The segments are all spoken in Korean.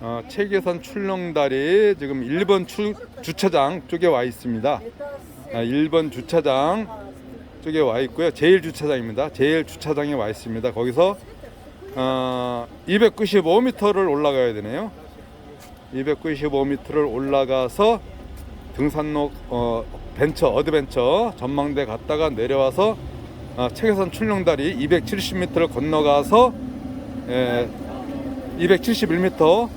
어, 체계산 출렁다리 지금 1번 주, 주차장 쪽에 와 있습니다. 아, 1번 주차장 쪽에 와 있고요. 제일 주차장입니다. 제일 주차장에 와 있습니다. 거기서 어, 295m를 올라가야 되네요. 295m를 올라가서 등산로 어, 벤처 어드벤처 전망대 갔다가 내려와서 어, 책에선 출렁다리 270m를 건너가서 예, 271m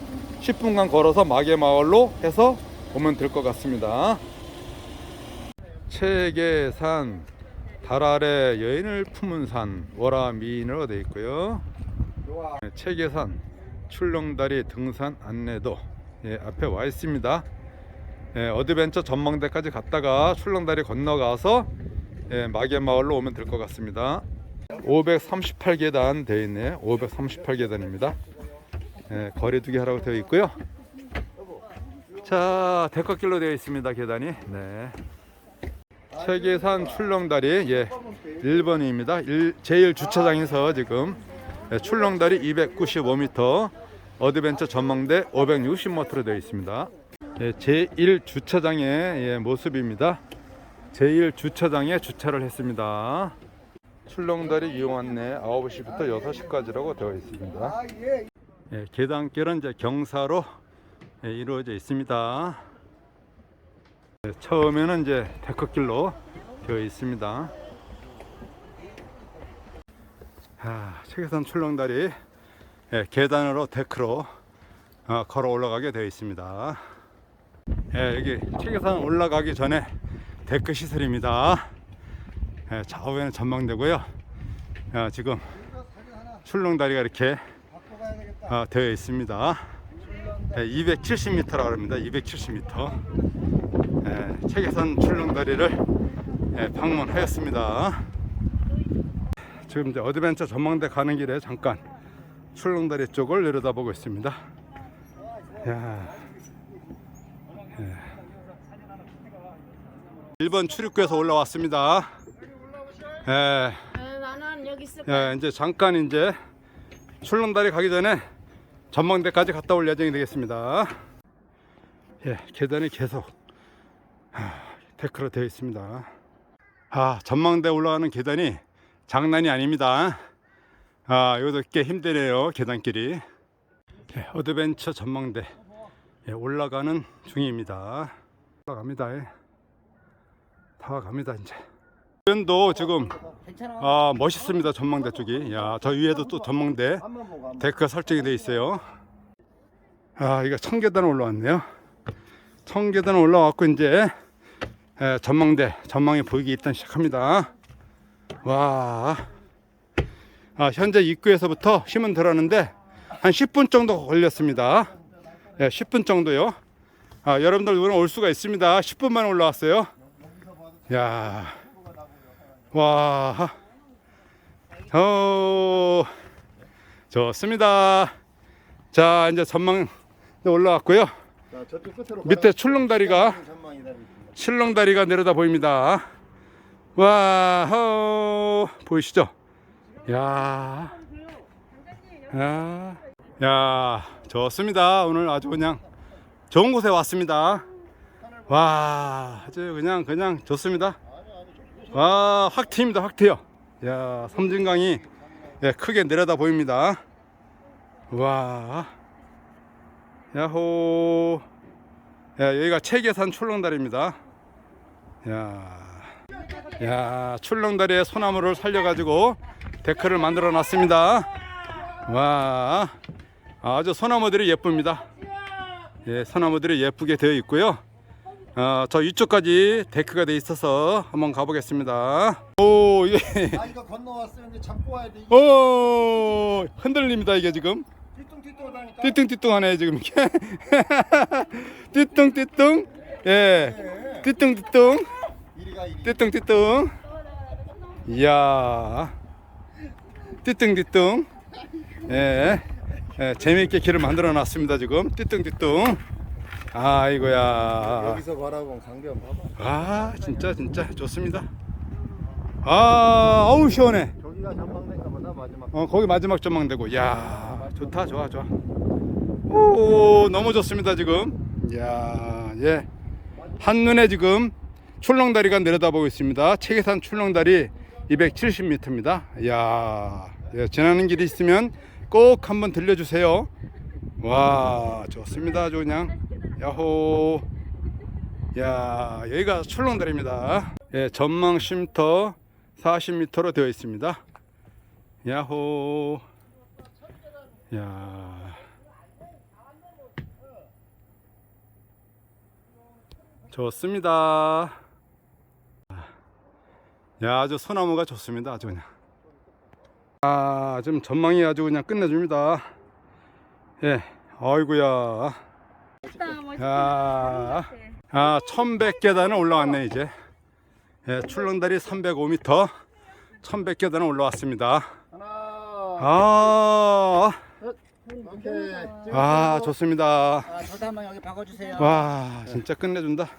10분간 걸어서 마계마을로 해서 오면 될 것 같습니다. 책계산 달 아래 여인을 품은 산 월화미인으로 되어 있고요. 네, 책계산 출렁다리 등산 안내도 예, 앞에 와 있습니다. 예, 어드벤처 전망대까지 갔다가 출렁다리 건너가서 예, 마계마을로 오면 될 것 같습니다. 538계단 되어 있네요. 538계단입니다. 예, 거리 두개 하라고 되어 있고요. 자, 데커길로 되어 있습니다. 계단이. 네. 세계산 출렁다리 예, 1번입니다. 일, 제일 주차장에서 지금 예, 출렁다리 295m, 어드벤처 전망대 560m로 되어 있습니다. 예, 제1 주차장의 예, 모습입니다. 제1 주차장에 주차를 했습니다. 출렁다리 이용 안내 9시부터 6시까지라고 되어 있습니다. 예, 계단길은 이제 경사로 예, 이루어져 있습니다. 예, 처음에는 이제 데크길로 되어 있습니다. 아, 책에선 출렁다리 예, 계단으로 데크로 어, 걸어 올라가게 되어 있습니다. 예, 여기 책에선 올라가기 전에 데크 시설입니다. 예, 좌우에는 전망되고요. 어, 지금 출렁다리가 이렇게 어, 되어 있습니다. 예, 270m라고 합니다. 270m. 예, 책에선 출렁다리를 예, 방문하였습니다. 지금 이제 어드벤처 전망대 가는 길에 잠깐 출렁다리 쪽을 내려다보고 있습니다. 야, 예. 1번 출입구에서 올라왔습니다. 예, 있을 예, 이제 잠깐 이제 출렁다리 가기 전에 전망대까지 갔다 올 예정이 되겠습니다. 예, 계단이 계속 하, 데크로 되어 있습니다. 아, 전망대 올라가는 계단이 장난이 아닙니다. 아, 이것도 꽤 힘드네요, 계단길이. 예, 어드벤처 전망대 예, 올라가는 중입니다. 올라갑니다. 예. 다 갑니다, 이제. 주변도 지금 아. 멋있습니다 전망대 쪽이. 야저 위에도 또 전망대 데크가 설정이 되어 있어요. 아 이거 청계단 올라왔네요. 청계단 올라왔고 이제 에, 전망대 전망이 보이기 일단 시작합니다. 와. 아, 현재 입구에서부터 힘은 들었는데 한 10분 정도 걸렸습니다. 예, 10분 정도요. 아, 여러분들 오늘 올 수가 있습니다. 10분 만에 올라왔어요. 야 와, 어, 좋습니다. 자, 이제 전망 올라왔고요. 자, 저쪽 끝으로 밑에 출렁다리가. 출렁다리가 내려다 보입니다. 와, 어, 보이시죠? 야, 야, 야, 좋습니다. 오늘 아주 그냥 좋은 곳에 왔습니다. 와, 아주 그냥, 그냥 좋습니다. 와, 확 트입니다. 확 트요. 야, 섬진강이 예, 크게 내려다 보입니다. 와, 야호. 야, 여기가 체계산 출렁다리입니다. 야, 야, 출렁다리에 소나무를 살려 가지고 데크를 만들어 놨습니다. 와, 아주 소나무들이 예쁩니다. 예, 소나무들이 예쁘게 되어 있고요. 어, 저 이쪽까지 데크가 돼 있어서 한번 가보겠습니다. 오, 이게 아, 이거 건너왔으면 이제 잡고 와야 돼. 오 흔들립니다 이게 지금. 띠뚱띠뚱 하니까. 띠뚱띠뚱하네 지금 이게. 띠뚱띠뚱? 예. 띠뚱띠뚱? 이리가 이리. 띠뚱띠뚱? 이야. 띠뚱띠뚱? 예, 예 재미있게 길을 만들어 놨습니다 지금. 띠뚱띠뚱 아이고야. 여기서 바라본 강변 봐봐. 아 진짜 진짜. 좋습니다. 아 어우 시원해. 저기가 전망대인가 보다 마지막. 어 거기 마지막 전망대고. 야 좋다 좋아 좋아. 오 너무 좋습니다 지금. 이야 예. 한눈에 지금 출렁다리가 내려다보고 있습니다. 체계산 출렁다리 270m입니다. 이야 예, 지나는 길이 있으면 꼭 한번 들려주세요. 와 좋습니다 아주 그냥 야호. 야 여기가 출렁다리입니다. 예, 전망 쉼터 40m로 되어 있습니다. 야호. 야. 좋습니다. 야 아주 소나무가 좋습니다. 아주 그냥. 아 지금 전망이 아주 그냥 끝내줍니다. 예 아이구야 아 1100계단을 올라왔네 이제 예, 출렁다리 305m 1100계단을 올라왔습니다 하나, 아, 오케이. 아 좋습니다 아, 저도 한번 여기 박아주세요. 와 진짜 끝내준다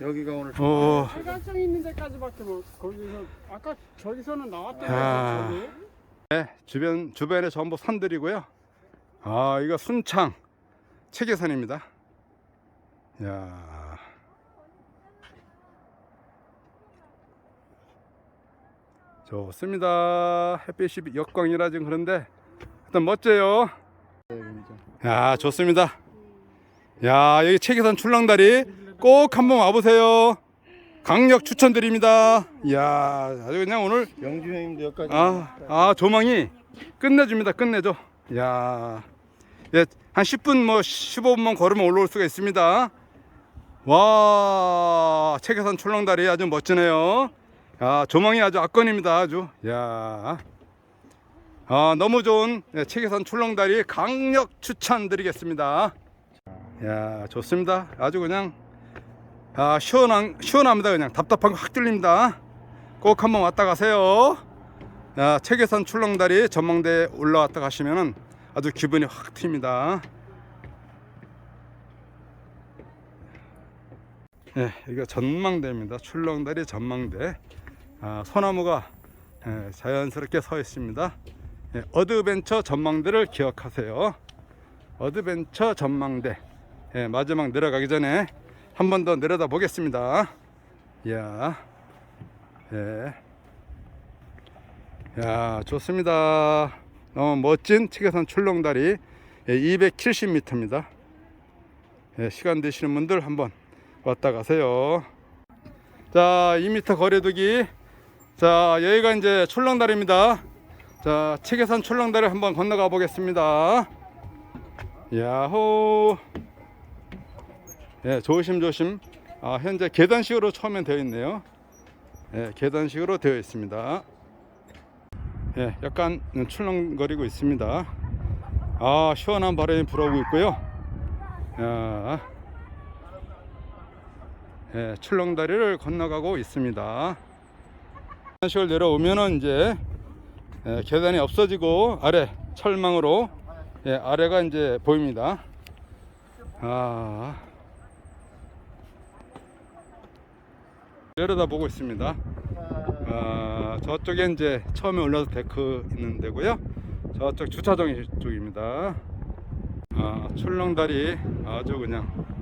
여기가 오늘 오. 일관성 있는 데까지밖에 못 거기서 아까 저기서는 나왔대요. 아. 저기. 네, 주변 주변에 전부 산들이고요. 아, 이거 순창 체계산입니다. 야. 좋습니다. 햇빛이 역광이라 지금 그런데 일단 멋져요. 야, 좋습니다. 야, 여기 체계산 출렁다리 꼭 한번 와보세요. 강력 추천드립니다. 야, 아주 그냥 오늘 영주 형님도 여기까지. 아, 아 조망이 끝내줍니다. 끝내줘. 야, 예, 한 10분 뭐 15분만 걸으면 올라올 수가 있습니다. 와, 책에산 출렁다리 아주 멋지네요. 야, 조망이 아주 압권입니다. 아주. 야, 아 너무 좋은 예, 책에산 출렁다리 강력 추천드리겠습니다. 야, 좋습니다. 아주 그냥 아 시원한 시원합니다. 그냥 답답한 거확 뚫립니다. 꼭 한번 왔다 가세요. 야, 책에산 출렁다리 전망대에 올라왔다 가시면은 아주 기분이 확 튑니다. 예, 이거 전망대입니다. 출렁다리 전망대. 아, 소나무가 예, 자연스럽게 서 있습니다. 예, 어드벤처 전망대를 기억하세요. 어드벤처 전망대. 예, 마지막 내려가기 전에 한 번 더 내려다 보겠습니다. 야, 예. 야 좋습니다 너무 멋진 치계산 출렁다리 270m입니다 예, 시간 되시는 분들 한번 왔다 가세요. 자 2m 거리두기. 자 여기가 이제 출렁다리입니다. 자 치계산 출렁다리 한번 건너가 보겠습니다. 야호. 예, 조심조심. 아, 현재 계단식으로 처음엔 되어 있네요. 예, 계단식으로 되어 있습니다. 예, 약간 출렁거리고 있습니다. 아, 시원한 바람이 불어오고 있고요. 야, 예, 출렁다리를 건너가고 있습니다. 계단식을 내려오면은 이제 예, 계단이 없어지고 아래 철망으로 예, 아래가 이제 보입니다. 아, 내려다 보고 있습니다. 아, 저쪽에 이제 처음에 올라서 데크 있는 데고요. 저쪽 주차장 쪽입니다. 아, 출렁다리 아주 그냥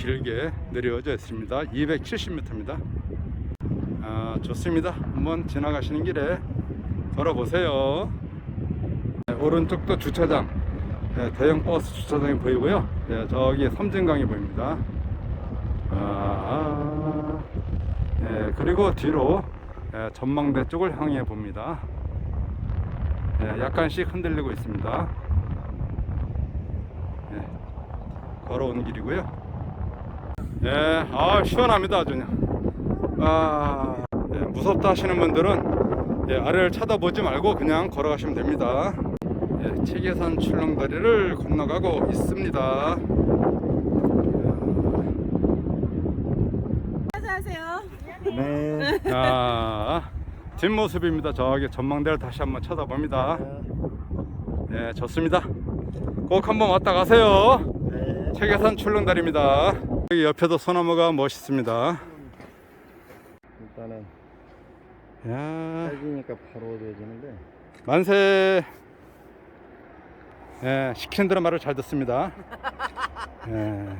길게 내려져 있습니다. 270m입니다. 아, 좋습니다. 한번 지나가시는 길에 걸어보세요. 네, 오른쪽도 주차장, 네, 대형 버스 주차장이 보이고요. 네, 저기 섬진강이 보입니다. 아, 네, 그리고 뒤로 예, 전망대 쪽을 향해 봅니다. 예, 약간씩 흔들리고 있습니다. 예, 걸어온 길이고요. 예, 아 시원합니다 아주 그냥. 아, 예, 무섭다 하시는 분들은 예, 아래를 쳐다보지 말고 그냥 걸어가시면 됩니다. 예, 체계산 출렁다리를 건너가고 있습니다. 안녕하세요. 네. 아, 뒷모습입니다. 저기 전망대를 다시 한번 쳐다봅니다. 네, 좋습니다. 꼭 한번 왔다 가세요. 네. 책계산 출렁다리입니다. 여기 옆에도 소나무가 멋있습니다. 일단은 야, 살기니까 바로 되는데. 만세. 예, 시키는 대로 말을 잘 듣습니다. 예.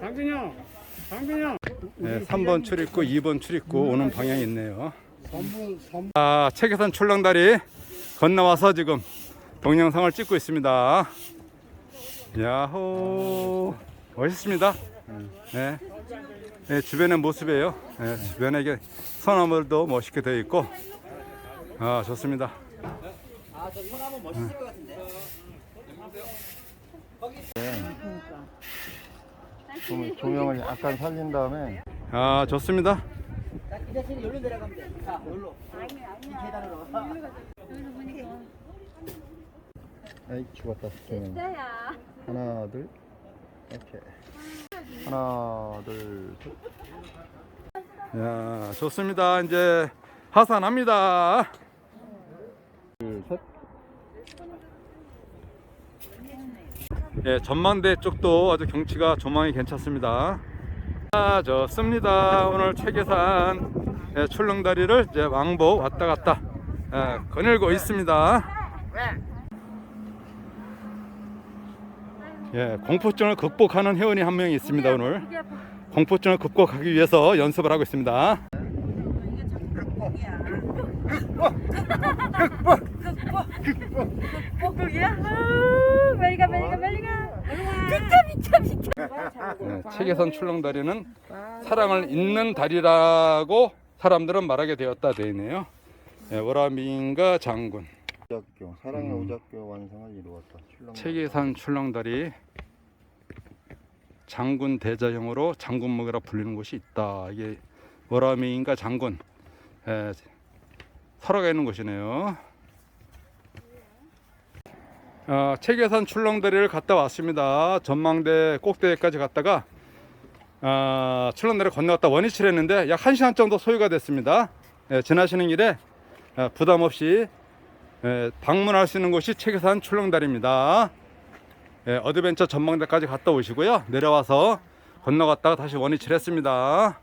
당근이 형, 당근이 형. 예, 3번 출입구, 2번 출입구 오는 방향이 있네요. 아, 책에선 출렁다리 건너와서 지금 동영상을 찍고 있습니다. 야호, 멋있습니다. 예, 예, 주변의 모습이에요. 예, 주변에 이게 소나무들도 멋있게 되어 있고, 아, 좋습니다. 아저 소나무 멋있을 것 같은데. 조- 조명을 약간 살린 다음에 아, 좋습니다. 자, 그 대신에 여기로 내려가면 돼. 자, 여기로. 이 계단으로. 아이 죽었다 진짜야. 하나 둘 오케이 하나 둘셋 야, 좋습니다. 이제 하산합니다. 둘셋 예, 전망대 쪽도 아주 경치가 조망이 괜찮습니다. 아, 좋습니다. 오늘 책계산 예, 출렁다리를 이제 왕복 왔다 갔다 예, 거닐고 있습니다. 예, 공포증을 극복하는 회원이 한 명이 있습니다. 오늘 공포증을 극복하기 위해서 연습을 하고 있습니다. 아, 빨리 가, 빨리 가, 빨리 가. 미쳐, 미쳐, 미쳐. 예, 책에선 출렁다리는 사랑을 잇는 다리라고 사람들은 말하게 되었다 되어 있네요. 예, 월화민가 장군. 오작교 사랑의 음. 오작교 완성을 이루었다 출렁 책에산 출렁다리 장군 대자형으로 장군목이라 불리는 곳이 있다. 이게 월화민가 장군 예, 설화가 있는 곳이네요. 어, 책에산 출렁다리를 갔다 왔습니다. 전망대 꼭대기까지 갔다가 아, 출렁다리 건너갔다 원위치를 했는데 약 1시간 정도 소요가 됐습니다. 예, 지나시는 길에 예, 부담 없이 예, 방문할 수 있는 곳이 책에산 출렁다리입니다. 예, 어드벤처 전망대까지 갔다 오시고요. 내려와서 건너갔다가 다시 원위치를 했습니다.